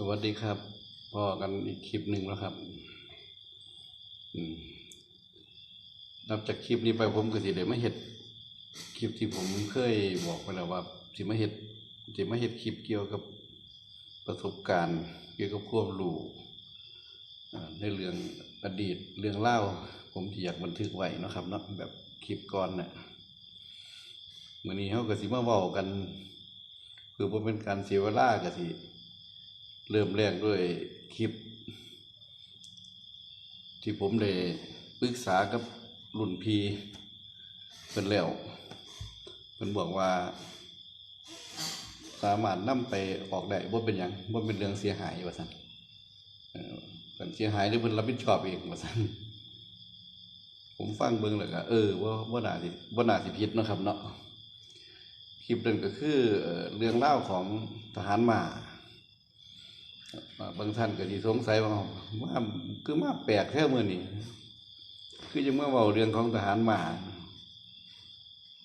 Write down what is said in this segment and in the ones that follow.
สวัสดีครับพ่อกันอีกคลิปหนึ่งแล้วครับนับจากคลิปนี้ไปผมก็สิได้มาเฮ็ดคลิปที่ผมเคยบอกไปแล้วว่า สิมาเฮ็ดสิมาเฮ็ดคลิปเกี่ยวกับประสบการณ์ เกี่ยวกับความรู้อ่ในเรื่องอดีตเรื่องเล่า ผมที่อยากบันทึกไว้นะครับเนาะแบบคลิปก่อนเนี่ยมื้อนี้เฮาก็สิมาเว้ากันเพื่อบ่เป็นการเสียเวลาก็สิ เริ่มแรกด้วยคลิป ที่ผมได้ปรึกษากับรุ่นพีเพิ่นแล้วเพิ่นบอกว่า สามารถนำไปออกได้บ่เป็นหยังบ่เป็นเรื่องเสียหายว่าซั่นเออเพิ่นเสียหายหรือเพิ่นรับผิดชอบเองว่าซั่นผมฟังเบิ่งแล้วก็เออว่าบ่น่าสิบ่น่าสิผิดนะครับเนาะคลิปนั้นก็คือเรื่องเล่าของทหารมา บางท่านก็สิสงสัยว่าว่าคือมาแปลกแท้เมื่อนี้คือยังเมื่อเว้าเรื่องของทหารมา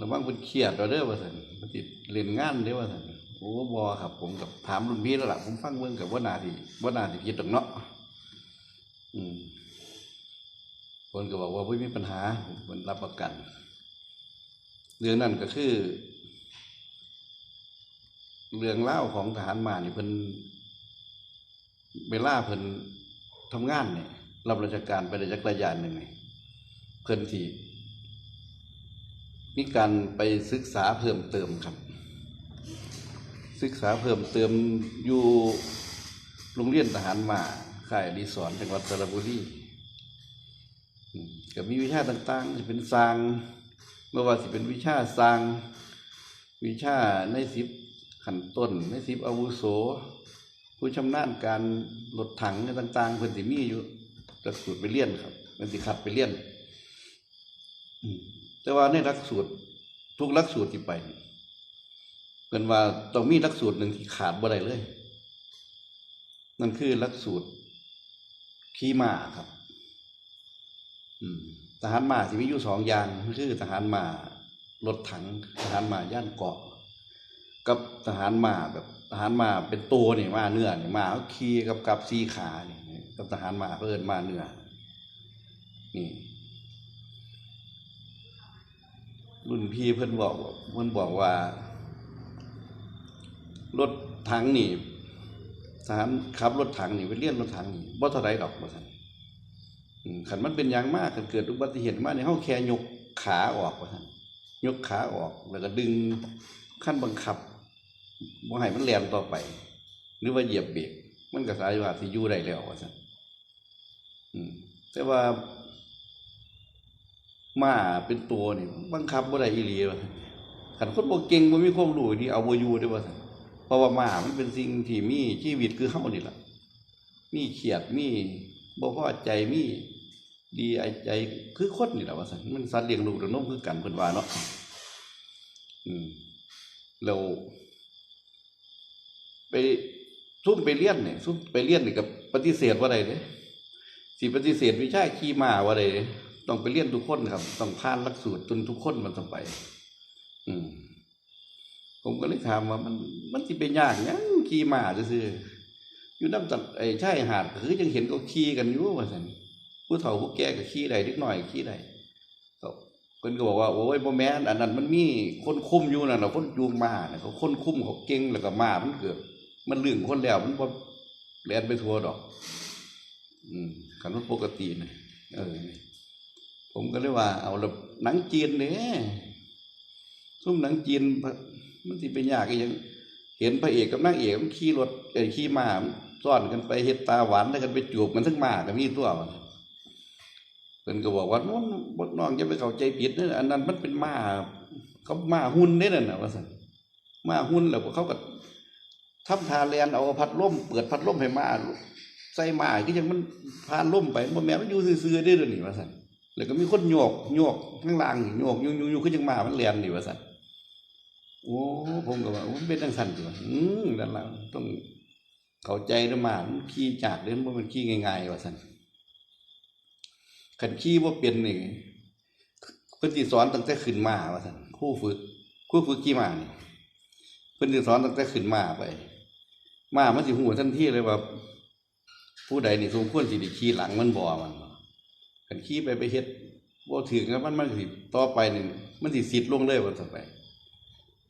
ระวังเพิ่นเครียดว่าเด้อว่าซั่นเพิ่นสิเล่นงานเด้อว่าซั่นโอ้บ่ครับ ผมกับถามรุ่นพี่แล้วล่ะผมฟังเบิ่งกับบ่น่าสิบ่น่าสิผิดดอกเนาะอืมเพิ่นก็บอกว่าบ่มีปัญหาเพิ่นรับประกัน เรื่องนั้นก็คือ เรื่องเล่าของทหารมานี่เพิ่น เวลาเพิ่นทำงานเนี่ยรับราชการไปได้จักระยะหนึ่งนี่เพิ่นที่มีการไปศึกษาเพิ่มเติมครับ ศึกษาเพิ่มเติมอยู่โรงเรียนทหารมาค่ายรีสอร์ทจังหวัดสระบุรีก็มีวิชาต่างๆเป็นสร้างเมื่อว่าสิเป็นวิชาสร้าง วิชาในสิบขันต้นในสิบอาวุโส ผู้ชำนาญการรถถังต่าง ๆ เพิ่นสิมีอยู่หลักสูตรไปเรียนครับเพิ่นสิขับไปเรียนแต่ว่าในหลักสูตรทุกหลักสูตรที่ไปเพิ่นว่าต้องมีหลักสูตรหนึ่งที่ขาดบ่ได้เลย นั่นคือหลักสูตรขี่ม้าครับทหารม้าสิมีอยู่สองอย่างคือทหารม้ารถถังทหารม้าย่านเกาะ กับทหารมาแบบทหารมาเป็นตัวนี่มาเนื้อนี่มาเขาขี่กับกับสีขานี่กับทหารมาเพิ่นมาเนื้อนี่รุ่นพี่เพิ่นบอกว่าเพิ่นบอกว่ารถถังนี่ทหารขับรถถังนี่ไปเรียนรถถังนี่บ่เท่าไรดอกว่าซั่นอืมคันมันเป็นอย่างมากคันเกิดอุบัติเหตุมากเนี่ยเฮาแค่ยกขาออกว่าซั่นยกขาออกแล้วก็ดึงขั้นบังคับ บ่ให้มันแล่นต่อไป หรือว่าเหยียบเบรกมันก็สามารถสิอยู่ได้แล้วว่าซั่นแต่ว่ามาเป็นตัวนี่บังคับบ่ได้อีหลีว่าซั่นคนบ่เก่งบ่มีความรู้นี่เอาบ่อยู่เด้ว่าซั่นเพราะว่าหมามันเป็นสิ่งที่มีชีวิตคือเฮานี่แหละมีเขียดมีบ่พอใจมีดีไอใจคือคนนี่แหละว่าซั่นมันสัตว์เลี้ยงลูกเลี้ยงนมคือกันเพิ่นว่าเนาะอืมแล้ว ไปซุ่มไปเรียนเนี่ยซุ่มไปเรียนนี่ก็ปฏิเสธว่าใดเด้สิปฏิเสธวิชาขี่มาว่าใดเด้ต้องไปเรียนทุกคนครับ ต้องผ่านหลักสูตรจนทุกคนมันต้องไป อืมผมก็เลยถามว่ามัน มันสิเป็นยากยังขี่มาซื่ออยู่น้ำตัดไอ้ชายหาดก็คือยังเห็นเขาขี่กันอยู่ว่าซั่นผู้เฒ่าผู้แก่ก็ขี่ได้เล็กน้อยขี่ได้ก็เพิ่นก็บอกว่าโอ้ยบ่แม่นอันนั้นมันมีคนคุมอยู่นั่นน่ะคนจูงม้าน่ะเขาคนคุมเขาเก่งแล้วก็ม้ามันเกิด มันลื่นคนแล้ว มันบ่แลนไปทัวดอก อืมคันมันปกตินะเออ ผมก็เลยว่า เอาละหนังจีนเด้ซุ่มหนังจีนมันสิเป็นยากอีหยัง เห็นพระเอกกับนางเอกมันขี่รถเอ้ขี่ม้าซ้อนกันไปเฮ็ดตาหวานแล้วกันไปจูบกันทั้งม้าก็มีตัวเพิ่นก็บอกว่าน้องบ่น้องอย่าไปเข้าใจผิดเด้ออันนั้นมันเป็นม้าเขามาหุ่นเนั่นน่ะว่าซั่นมาหุ่นแล้วเขาก็ ทำทาแลนเอาพัดลมเปิดพัดลมให้มาใส่มาคือจังมันพานลมไปบ่แม่มันอยู่ซื่อๆเด้เดี๋ยนี้ว่าซั่นแล้วก็มีคนโยกโยกข้างล่างนี่โยกอยู่ๆๆคือจังมามันแล่นนี่ว่าซั่นโอ้ผมก็ว่ามันเป็นจังซั่นตัวอืมนั่นหล่ะต้องเข้าใจเด้อมามันขี่จากเด้อบ่แมันขี่ง่ายๆว่าซั่นคันขี่บ่าเป็นหนี่เพิ่นสิสอนตั้งแต่ขึ้นมาว่าซั่นครูฝึกครูฝึกขี่ม้านี่เพิ่นสิสอนตั้งแต่ขึ้นมาไป มามันสิหูทันทีเลยว่า ผู้ใดนี่สมควรสิได้ขี่หลังมันบ่มันคันขี่ไปไปเฮ็ดบ่ถึงแล้วมันมันสิต่อไปนี่มันสิสิดลงเลยว่าซั่นไป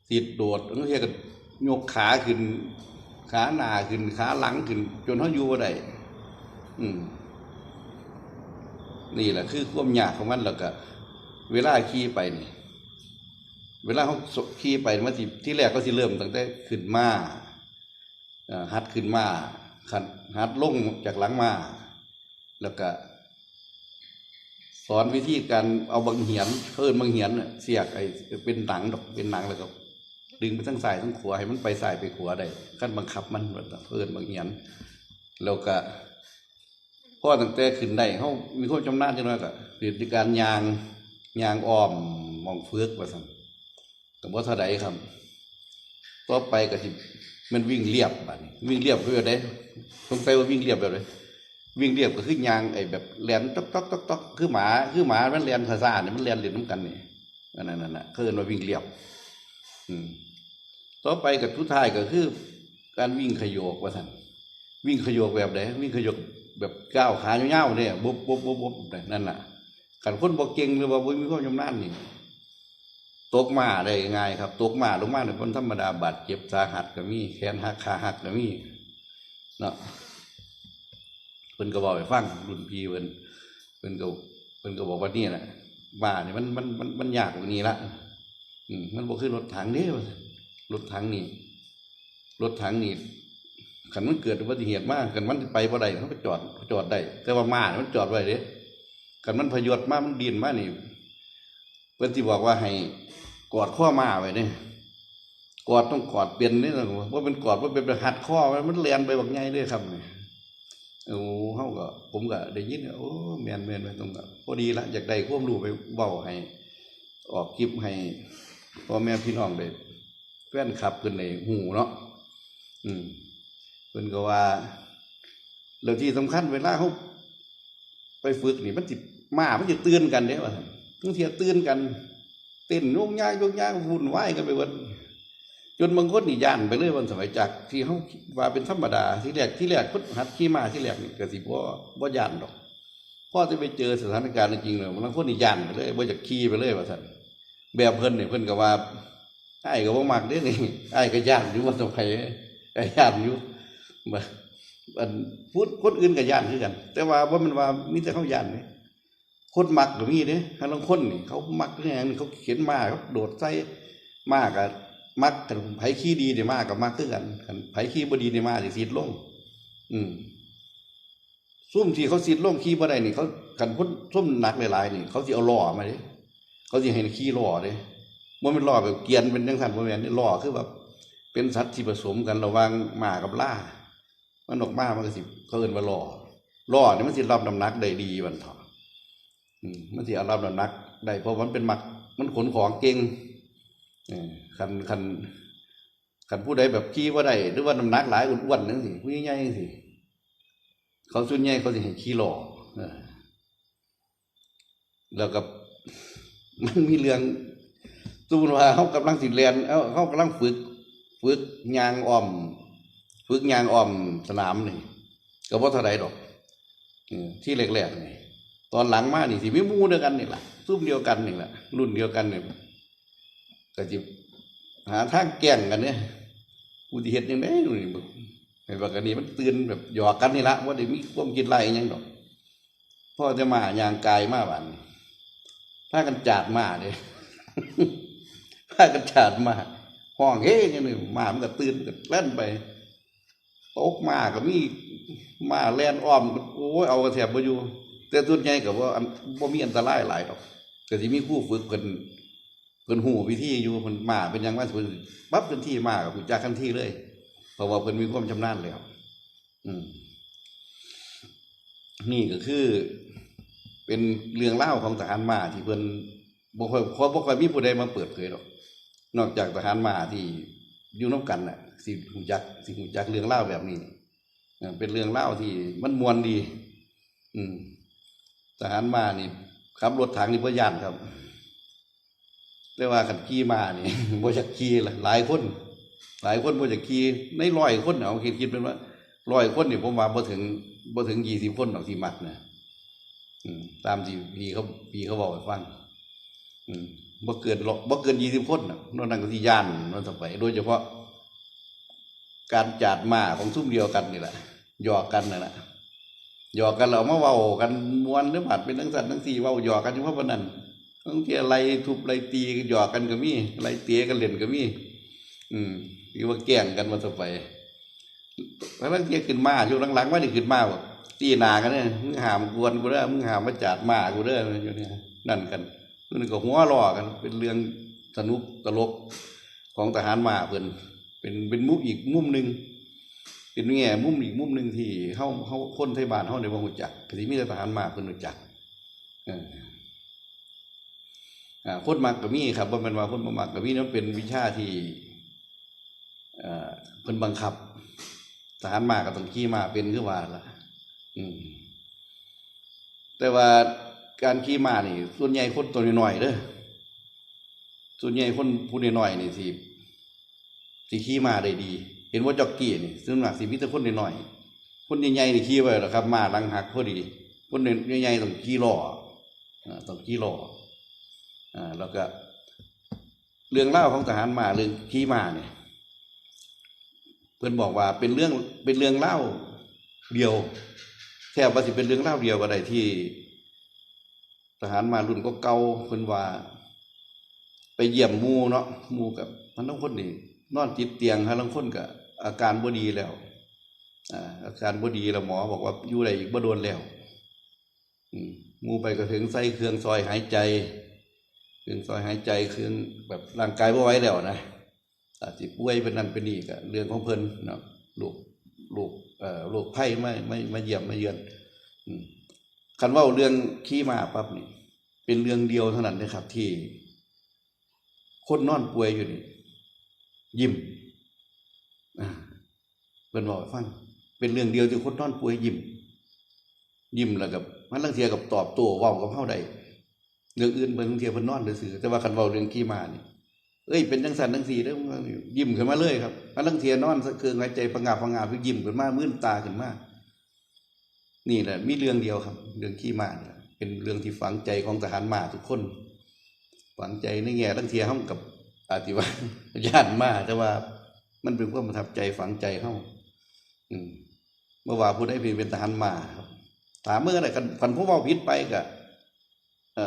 สิดโดดบางทีก็ยกขาขึ้น ขาหน้าขึ้นขาหลังขึ้น จนเฮาอยู่บ่ได้อืมนี่แหละคือความยากของมันแล้วก็เวลาขี่ไปนี่เวลาเขาขี่ไปมันสิที่แรกก็สิเริ่มตั้งแต่ขึ้นมา หัดขึ้นมาขัดหัดลงจากหลังมา แล้วก็ สอนวิธีการเอาบางเหียนเพิ่นบางเหียนน่ะเสียกไอ้เป็นหนังดอกเป็นหนังแล้วก็ดึงไปทั้งซ้ายทั้งขวาให้มันไปซ้ายไปขวาได้ขั้นบังคับมันเพิ่นบางเหียนแล้วก็พ่อตั้งแต่ขึ้นได้เขามีความชำนาญจังน้อยก็เรียนการยางยางอ้อมมองเฟือกว่าซั่นก็บ่เท่าใดครับต่อไปก็สิ มันวิ่งเรียบบันี้วิ่งเรียบคือแบบใดสงสัยว่าวิ่งเรียบแบบใดวิ่งเรียบก็คือยางไอ้แบบแลนต๊อกต๊อกต๊อกต๊อกคือหมาคือหมามันแลนซ่าเนี่ยมันแลนเล่นน้ำกันนี่อันนั้นน่ะเขาเอิ้นว่าวิ่งเรียบ อืมต่อไปกับทุดท้ายก็คือ การวิ่งขยโยกว่าท่านวิ่งขยโยกแบบไหนวิ่งขยโยกแบบก้าวขาเงาวๆเนี่ยบุบบุบบุบบุบนั่นน่ะขันคนบอกเก่งหรือว่าบ่มีความชำนาญนี่ ตกมาได้ง่ายครับตกมาลงมาเนี่ยคนธรรมดาบาดเจ็บสาหัสก็มีแขนหักขาหักก็มีเนาะเพิ่นก็บอกไปฟังรุ่นพี่เพิ่นเพิ่นก็เพิ่นก็บอกว่านี่น่ะบ้าเนี่ยมันมันมันมันยากกว่านี้ละอืมมันบ่คือรถถังเด้ว่าซั่นรถถังนี่รถถังนี่ขันมันเกิดอุบัติเหตุมากขันมันไปบ่ได้เขาไปจอดจอดได้ แต่ว่ามาเนี่ยมันจอดไว้เด้ขันมันพยศมามันดินมานี่ เพิ่นที่บอกว่าให้กอดข้อมาไว้เนี่ยกอดต้องกอดเปลี่ยนนี่นะว่าเป็นกอดว่าเป็นหัดข้อไว้มันเลียนไปแบบไงด้วยครับเนี่ยโอ้เฮาก็ ผมก็ได้ยินโอ้แม่นแม่นแม่นตรงก็พอดีละอยากได้ควมรู้ไปเว้าให้ ออกคลิปให้พ่อแม่พี่น้องได้แฟนคลับขึ้นในหูเนาะอืมเพิ่นก็ว่าแล้วที่สำคัญเวลาเขาไปฝึกนี่มันสิมามันจะตื่นกันเด้ว่า ซั่นบางทีตื่นกันเต้นโยกย้ายโยกย้ายวุ่นวายกันไปหมดจนบางคนนี่ย่านไปเลยวันสมัยจากที่เขาว่าเป็นธรรมดาที่แรกที่แรกพุทหัดขี่มาที่แรกนี่ก็สิบ่อบ่ย่านดอกพ่อจะไปเจอสถานการณ์จริงเลยบางคนนี่ย่านไปเลยบ่อยากขี่ไปเลยว่าซั่นแบบเพิ่นเนี่ยเพิ่นก็ว่าไอ้ก็บ่มักเด้นี่ไอ้ก็ย่านอยู่ว่าสมัยไอ้ย่านอยู่บ่พูดคนอื่นก็ย่านคือกัน แต่ว่าว่ามันว่ามีแต่เขาย่านนี่ คนมักก็มีเด้ถ้าลางคนนี่เขามักเรื่องนี้เขาเขียนมาเขาโดดใส่มากก็มักกันไผขี้ดีเนี่ยมากก็มักคือกันคันไผขี้บดีเนี่ยมากสิซีดลง อืมซุ่มที่เขาซีดลงขี้บ่ได้นี่เขากันพุ่นซุ่มหนักหลายๆนี่ เขาสิเอาล้อมาเด้เขาสิให้ขี้ล้อเด้ว่ามันล่อแบบเกียนเป็นจังสันบ่แม่นนี่ล่อคือแบบเป็นสัตว์ที่ผสมกันระหว่างหมากับล่ามันออกมามันก็สิเขาเอิ้นว่าล่อล่อนี่มันสิรับน้ำหนักได้ดีวันเถาะอื มันสิเอารับน้ำหนักได้เพราะมันเป็นหมักมันขนของเก่งเออคันคันคันผู้ใดแบบขี้ว่าได้หรือว่าน้ำหนักหลายอ้วนๆนั่นสิผู้ใหญ่ๆสิเขาส่วนใหญ่เขาสิให้ขี้หล่อแล้วก็มันมีเรื่องสมมติว่าเขากำลังสิเรียนเขาเขากำลังฝึก ฝึกยางอ้อม ฝึกยางอ้อมสนามนี่ก็บ่เท่าไรดอกเออที่แรกๆนี่ อนหลังมานี่สิมีมูเดียวกันนี่แหละซุ่มเดียวกันนี่แหละรุ่นเดียวกันนี่ก็จิหาทางแกล้งกันเนี่ยกูที่เฮ็ดยังไงนี่บึไอ้บักอันนี้มันตื่นแบบหยอกกันนี่ละว่าได้มีความคิดไรยังดอกพ่อจะมาอย่างกายมาบันถ้ากันจาดมาเด้ากันฉาดมาห้องเฮ้ยังนึงมามันก็ตื่นก็เล่นไปตกมาก็มีมาแล่นอ้อมโอ้ยเอากระแถบมาอยู่ แต่ส่วนใหญ่ก็ว่าอันบ่มีอันตรายหลายดอกก็สิมีคู่ฝึกเพิ่นเพิ่นหูวิธีอยู่เพิ่นมาเป็นยังว่าเพิ่นปั๊บทันทีมากหูจักทันทีเลยเพราะว่าเพิ่นมีความชำนาญแล้ว อืม นี่ก็คือ เป็นเรื่องเล่าของทหารมาที่เพิ่นบ่ค่อยเพราะบ่ค่อยมีผู้ใดมาเปิดเผยหรอก นอกจากทหารมาที่อยู่น้ำกันน่ะ สิหูจักสิหูจักเรื่องเล่าแบบนี้เป็นเรื่องเล่าที่มันมวนดี อืม ทหารมานี่ขับรถถังนี่บ่ย่านครับเรียกว่าขันขี่มานี่บ่จักขี่ละหลายคน หลายคนบ่จะขี่ในร้อยคนเอาคิดคิดเป็นว่าร้อยคนนี่ผมว่าบ่ถึงบ่ถึงยี่สิบคนดอกที่มักนะอืมตามที่พี่เขาพี่เขาบอกให้ฟังบ่เกินบ่เกินยี่สิบคนน่ะนอกนั้นก็สิย่านนอนต่อไป โดยเฉพาะ การจาดมาของซุ่มเดียวกันนี่แหละหยอกกันนั่นแหละ หยอกกันเรามาเว้ากันมวนหรือผัดเป็นทั้งสัตว์ทั้งสี่เว้าหยอกกันเฉพาะวันนั้นบางทีอะไรทุบอะไรตีหยอกกันก็มีอะไรเตะกันเล่นก็มีอืมที่ว่าแกล้งกันมาต่อไปแล้วบางทีขึ้นมาอยู่หลังๆว่านี่ขึ้นมาแบบตีนากันเนี่ยมึงหามกวนกูเด้อมึงหามมาจาดมากูเด้ออยู่เนี่ยนั่นกันนั่นก็หัวล้อกัน เป็นเรื่องสนุกตลกของทหารมาเพิ่นเป็นเป็นมุมอีกมุมหนึ่ง เป็นแง่มุมอีกมุมหนึ่งที่เฮาเฮาคนไทยบ้านเฮาในบ่รู้จักก็สิมีแต่ทหารมาเพิ่นรู้จักคนมักก็มีครับบ่แม่นว่าคนมักก็มีนั่นเป็นวิชาที่เพิ่นบังคับทหารมาก็ต้องขี่มาเป็นคือว่าละแต่ว่าการขี่ม้านี่ ส่วนใหญ่คนตัวน้อยๆเด้อส่วนใหญ่คนผู้น้อยๆนี่สิสิขี่ม้าได้ดี เห็นว่าจ็อกกี้นี่ซึ่งหนักสิมีแต่คนน้อยๆคนใหญ่ๆนี่ขี่ไว้แล้วครับ มาหลังหักพอดี คนใหญ่ๆต้องขี่ล้ออต้องขี่ล้ออ่าแล้วก็ เรื่องเล่าของทหารมาเรื่องขี่มาเนี่ยเพื่อนบอกว่าเป็นเรื่องเป็นเรื่องเล่าเดียวแทบว่าสิเป็นเรื่องเล่าเดียวก็ได้ที่ ทหารมารุ่นก็เก่าเพิ่นว่า ไปเยี่ยมมูเนาะมูกับมันต้องคนหนี่ง นอนติดเตียงฮะลังคนก็อาการบ่ดีแล้วอาการบ่ดีแล้วหมอบอกว่าอยู่ได้อีกบ่โดนแล้วอืมหมู่ไปก็ถึงใส่เครื่องซอยหายใจเครื่องซอยหายใจเครื่องแบบร่างกายบ่ไหวแล้วนะอาจสิป่วยเป็นนั่นเป็นนี่ก็เรื่องของเพิ่นเนาะลูกลูกเอ่อลูกไผ่ไม่ไม่มาเยี่ยมมาเยือนคันว่าเรื่องขี้มาปั๊บนี่เป็นเรื่องเดียวเท่านั้นนะครับ ที่คนนอนป่วยอยู่นี่ ยิ้มเพิ่นบอกฟัง เป็นเรื่องเดียวที่คนนอนป่วยยิ้มยิ้มแล้วกับมันลังเทียกับตอบต้เว้ากับเฮาได้เรื่องอื่นเพิ่นลังเทียเพิ่นนอนซื่อแต่ว่าคันเว้าเรื่องขี้มานี่เอ้ยเป็นจังสันจังสีเด้อยิ้มขึ้นมาเลยครับมันลังเทียนอนสะเคืองหายใจพังงาบพังงาบยิ้มขึ้นมามื่นตาขึ้นมานี่แหละมีเรื่องเดียวครับ เรื่องขี้มาเนี่ยเป็นเรื่องที่ฝังใจของทหารมาทุกคน ฝังใจในแง่ลังเทียห้องกับ อาติว่าญาติมาแต่ว่า มันเป็นความประทับใจฝังใจเข้าอืมเมื่อว่าผู้ได้เป็นทหารมาครับถามเมื่อไหร่กันพันผู้เว่าพิษไปกะ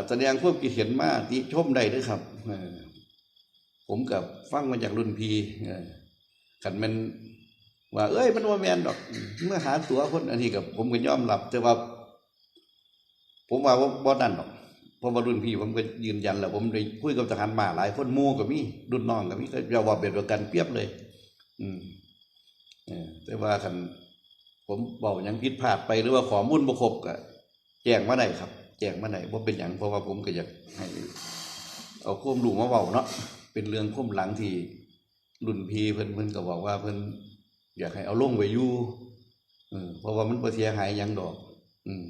แสดงความคิดเห็นมาติชมได้ด้วยครับอผมกับฟังมาจากรุ่นพีขันมันว่า เอ้ย มันว่าแมนดอก เมื่อหาตัวคนอันนี้กับผมก็ยอมรับ แต่ว่า ผมว่าบ่นั่นดอก พราะว่ารุ่นพี่ผมก็ยืนยันแล้วผมได้คุยกับทหารมาหลายคนมู่ก็มีรุ่นน้องก็มีก็ยาว่าเป็นประกันเปรียบเลย อืมแต่ว่าคันผมบอกหยังผิดพลาดไปหรือว่าขอมูลบ่คบก็แจ้งมาได้ครับ แจ้งมาได้บ่เป็นหยังเพราะว่าผมก็อยากให้เอาความรู้มาเว้าเนาะเป็นเรื่องความหลังที่รุ่นพี่เพิ่นเพิ่นก็บอกว่าเพิ่นอยากให้เอาลงไว้อยู่เพราะว่ามันเสียหายยังดอก อืม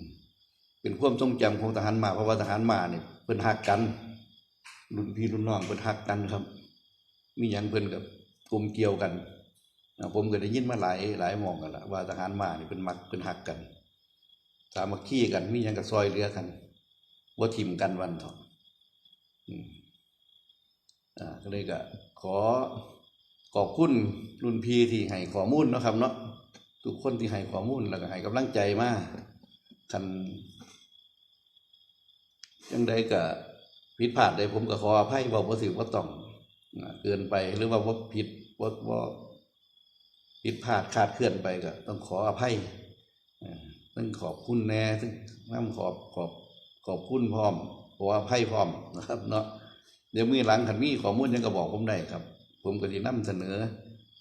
เป็นความทรงจำของทหารมาเพราะว่าทหารมาเนี่ยเพิ่นฮักกัน รุ่นพี่รุ่นน้องเพิ่นฮักกันครับ มีหยังเพิ่นกับกลมเกี่ยวกันผมก็ได้ยินมาหลายหลายมองกันละว่าทหารมาเนี่ยเพิ่นมักเพิ่นฮักกัน สามัคคีกันมีหยังก็ซอยเหลือกันบ่ทิ่มกันวันเถาะอืมอ่าก็เลยก็ขอขอบคุณรุ่นพี่ที่ให้ข้อมูลนะครับ เนาะทุกคนที่ให้ข้อมูลแล้วก็ให้กำลังใจมาคัน ยังใดก็ผิดพลาดใดผมก็ขออภัยว่าบ่ถือว่าต้องเกินไปหรือว่าว่าผิดว่าว่าผิดพลาดคลาดเคลื่อนไปก็ต้องขออภัยต้องขอบคุณแน่ซึ่งน้ำขอบขอบขอบคุณพร้อมขออภัยพร้อมนะครับ เนาะเดี๋ยวมือหลังขันมีขอมูลหยังก็บอกผมได้ครับ ผมก็จะนำเสนอ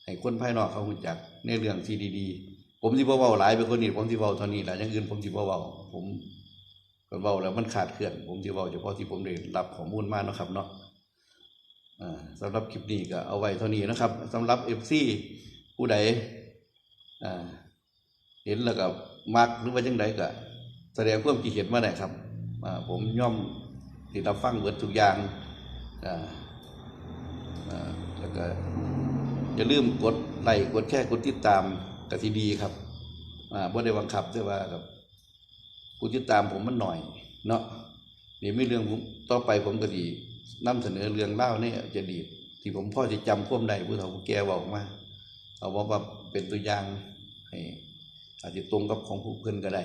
ให้คนภายนอกเขารู้จักในเรื่องที่ดี ๆ ผมที่เว้าหลายไปคนนี้ผมที่เว้าเท่านี้แหละย่างอื่นผมที่เว้าผม เว้าแล้วมันขาดเคลื่อน ผมที่เว้าเฉพาะที่ผมได้รับข้อมูลมาเนะครับเนาะสำหรับคลิปนี้ก็เอาไว้เท่านี้นะครับสำหรับ FC ผู้ใดเห็นแล้วก็มักหรือว่าจังใดก็แสดงความคิดเห็นมาได้ครับผมย่อมติดรับฟังเบิดทุกอย่างแล้วก็อย่าลืมกดไลค์กดแชร์กดติดตามกสิดีครับบ่ได้บังคับแต่ว่ากับ ผู้ติดตามผมมันหน่อย เนาะนี่ไม่เรื่องผมต่อไปผมก็ดีนำเสนอเรื่องเล่าเนี่ยจะดีที่ผมพ่อจะจำความใดผู้เฒ่าผู้แก่บอกมาเอาว่าว่าเป็นตัวอย่างให้อาจจะตรงกับของผู้เพื่อนก็ได้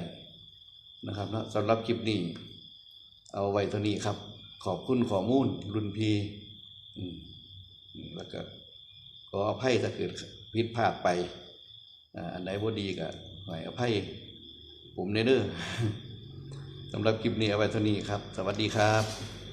นะครับนะสำหรับคลิปนี้ เอาไว้เท่านี้ครับ ขอบคุณข้อมูลรุ่นพีอืมแล้วก็ขออภัยถ้าเกิดผิดพลาดไปอันไหนบ่ดีก็ให้อภัยผมเนเด้อ สำหรับคลิปนี้เอาไว้เท่านี้ครับ สวัสดีครับ